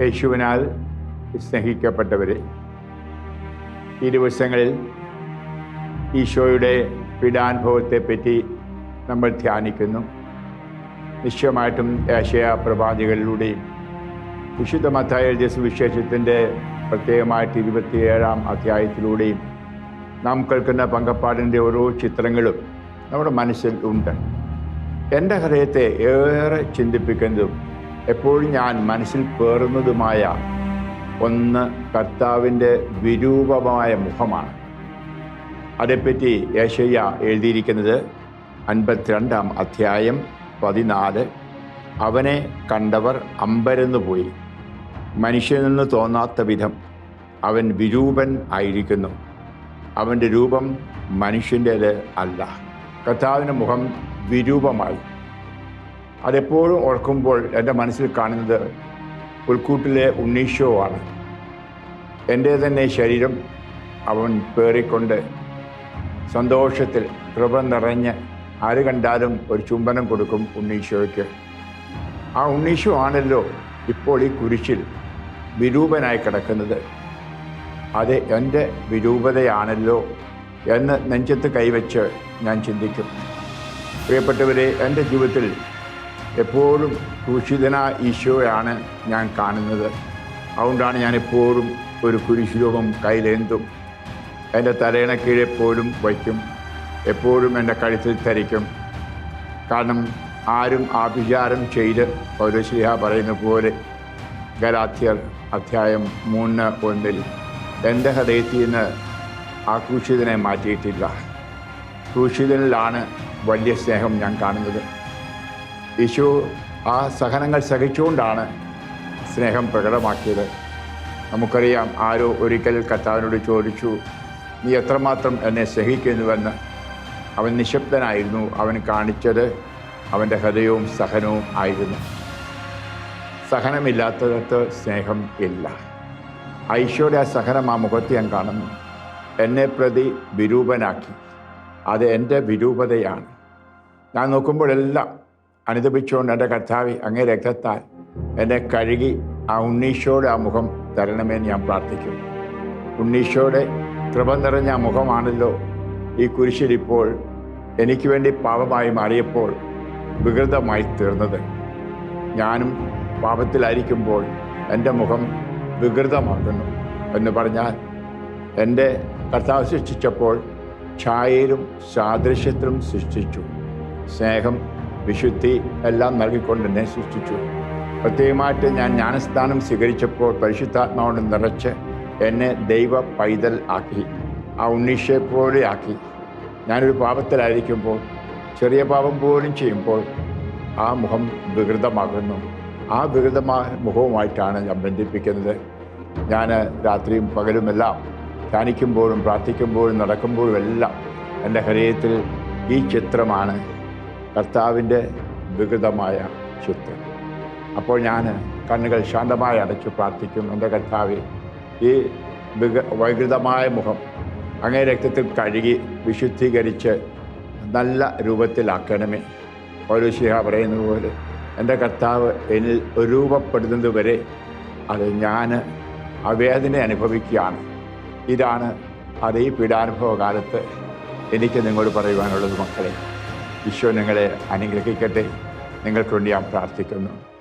യേശുവിനാൽ സ്നേഹിക്കപ്പെട്ടവരെ ഈ ദിവസങ്ങളിൽ ഈശോയുടെ പീഡാനുഭവത്തെപ്പറ്റി നമ്മൾ ധ്യാനിക്കുന്നു. നിശ്ചയമായിട്ടും ഏഷ്യ പ്രവാചകളിലൂടെയും വിശുദ്ധ മത്തായ എഴുതിയ സുവിശേഷത്തിന്റെ പ്രത്യേകമായിട്ട് ഇരുപത്തിയേഴാം അധ്യായത്തിലൂടെയും നാം കേൾക്കുന്ന പങ്കപ്പാടിന്റെ ഓരോ ചിത്രങ്ങളും നമ്മുടെ മനസ്സിൽ ഉണ്ട്. എന്റെ ഹൃദയത്തെ ഏറെ ചിന്തിപ്പിക്കുന്നതും എപ്പോഴും ഞാൻ മനസ്സിൽ പേറുന്നതുമായ ഒന്ന് കർത്താവിന്റെ വിരൂപമായ മുഖമാണ്. അതേപ്പറ്റി യേശയ്യ എഴുതിയിരിക്കുന്നത് അൻപത്തിരണ്ടാം അധ്യായം പതിനാല്. അവനെ കണ്ടവർ അമ്പരന്നു പോയി. മനുഷ്യനെന്ന് തോന്നാത്ത വിധം അവൻ വിരൂപൻ ആയിരിക്കുന്നു. അവന്റെ രൂപം മനുഷ്യന്റേത് അല്ല. കർത്താവിന്റെ മുഖം വിരൂപമായി. അതെപ്പോഴും ഓർക്കുമ്പോൾ എന്റെ മനസ്സിൽ കാണുന്നത് പുൽക്കൂട്ടിലെ ഉണ്ണീഷോ ആണ് എന്റെ തന്നെ ശരീരം അവൻ പേറിക്കൊണ്ട് സന്തോഷത്തിൽ കൃപ നിറഞ്ഞ് ആര് കണ്ടാലും ഒരു ചുംബനം കൊടുക്കും ഉണ്ണീശോയ്ക്ക്. ആ ഉണ്ണീശോ ആണല്ലോ ഇപ്പോൾ ഈ കുരിശിൽ വിരൂപനായി കിടക്കുന്നത്. അത് എന്റെ വിരൂപതയാണല്ലോ എന്ന് നെഞ്ചത്ത് കൈവച്ച് ഞാൻ ചിന്തിക്കും. പ്രിയപ്പെട്ടവരെ എന്റെ ജീവിതത്തിൽ എപ്പോഴും ക്രൂശിതന ഈശോയാണ് ഞാൻ കാണുന്നത്. അതുകൊണ്ടാണ് ഞാൻ എപ്പോഴും ഒരു കുരിശുരൂപം കയ്യിലേന്തും എന്റെ തലയിണ കീഴെപ്പോഴും വയ്ക്കും എപ്പോഴും എന്റെ കഴുത്തിൽ ധരിക്കും. കാരണം ആരും ആഭിചാരം ചെയ്ത് പൗരശ്രീഹ പറയുന്ന പോലെ ഗലാത്യർ അധ്യായം മൂന്ന് ഒന്നിൽ എന്റെ ഹൃദയത്തിൽ നിന്ന് ആ ക്രൂശിതനെ മാറ്റിയിട്ടില്ല. ക്രൂശിതനിലാണ് വലിയ സ്നേഹം ഞാൻ കാണുന്നത്. യേശു ആ സഹനങ്ങൾ സഹിച്ചുകൊണ്ടാണ് സ്നേഹം പ്രകടമാക്കിയത്. നമുക്കറിയാം ആരോ ഒരിക്കൽ കർത്താവിനോട് ചോദിച്ചു നീ എത്രമാത്രം എന്നെ സ്നേഹിക്കുന്നുവെന്ന്? അവൻ നിശബ്ദനായിരുന്നു. അവൻ കാണിച്ചത് അവന്റെ ഹൃദയവും സഹനവും ആയിരുന്നു. സഹനമില്ലാത്തടത്ത് സ്നേഹം ഇല്ല. ഐശ്വര്യ സഹനം ആ മുഖത്ത് ഞാൻ കാണുന്നു. എന്നെ പ്രതി വിരൂപനാക്കി. അത് എന്റെ വിരൂപതയാണ്. ഞാൻ നോക്കുമ്പോഴെല്ലാം അനുദപിച്ചുകൊണ്ട് എന്റെ കർത്താവി അങ്ങേ രക്തത്താൽ എന്നെ കഴുകി ആ ഉണ്ണീശോയുടെ ആ മുഖം തരണമെന്ന് ഞാൻ പ്രാർത്ഥിക്കും ഉണ്ണീശോയുടെ കൃപ നിറഞ്ഞ ആ മുഖമാണല്ലോ ഈ കുരിശിൽ ഇപ്പോൾ എനിക്ക് വേണ്ടി പാപമായി മാറിയപ്പോൾ വികൃതമായി തീർന്നത്. ഞാനും പാപത്തിലായിരിക്കുമ്പോൾ എന്റെ മുഖം വികൃതമാകുന്നു എന്ന് പറഞ്ഞാൽ എന്റെ കർത്താവ് സൃഷ്ടിച്ചപ്പോൾ ഛായയിലും സാദൃശ്യത്തിലും സൃഷ്ടിച്ചു. സ്നേഹം വിശുദ്ധി എല്ലാം നൽകിക്കൊണ്ട് എന്നെ സൃഷ്ടിച്ചു. പ്രത്യേകമായിട്ട് ഞാൻ ജ്ഞാനസ്ഥാനം സ്വീകരിച്ചപ്പോൾ പരിശുദ്ധാത്മാവോട് നിറച്ച് എന്നെ ദൈവ പൈതൽ ആക്കി ആ ഉണ്ണീഷയെ പോലെ ആക്കി. ഞാനൊരു പാപത്തിലായിരിക്കുമ്പോൾ ചെറിയ പാപം പോലും ചെയ്യുമ്പോൾ ആ മുഖം വികൃതമാകുന്നു. ആ വികൃതമായ മുഖവുമായിട്ടാണ് ഞാൻ ബന്ധിപ്പിക്കുന്നത്. ഞാൻ രാത്രിയും പകലുമെല്ലാം ധ്യാനിക്കുമ്പോഴും പ്രാർത്ഥിക്കുമ്പോഴും നടക്കുമ്പോഴും എല്ലാം എന്റെ ഹൃദയത്തിൽ ഈ ചിത്രമാണ് കർത്താവിന്റെ വികൃതമായ ചിത്രം. അപ്പോൾ ഞാൻ കണ്ണുകൾ ശാന്തമായി അടച്ചു പ്രാർത്ഥിക്കും എന്റെ കർത്താവ് ഈ വിക വൈകൃതമായ മുഖം അങ്ങേ രക്തത്തിൽ കഴുകി വിശുദ്ധീകരിച്ച് നല്ല രൂപത്തിലാക്കണമേ. ഓരോ ശിഹ പറയുന്നത് പോലെ എന്റെ കർത്താവ് എന്നിൽ രൂപപ്പെടുന്നത് വരെ അത് ഞാൻ ആ വേദന അനുഭവിക്കുകയാണ്. ഇതാണ് അത് ഈ പീഡാനുഭവ കാലത്ത് എനിക്ക് നിങ്ങളോട് പറയുവാനുള്ളത് മക്കളെ. ഈശോ നിങ്ങളെ അനുഗ്രഹിക്കട്ടെ. നിങ്ങൾക്ക് വേണ്ടി ഞാൻ പ്രാർത്ഥിക്കുന്നു.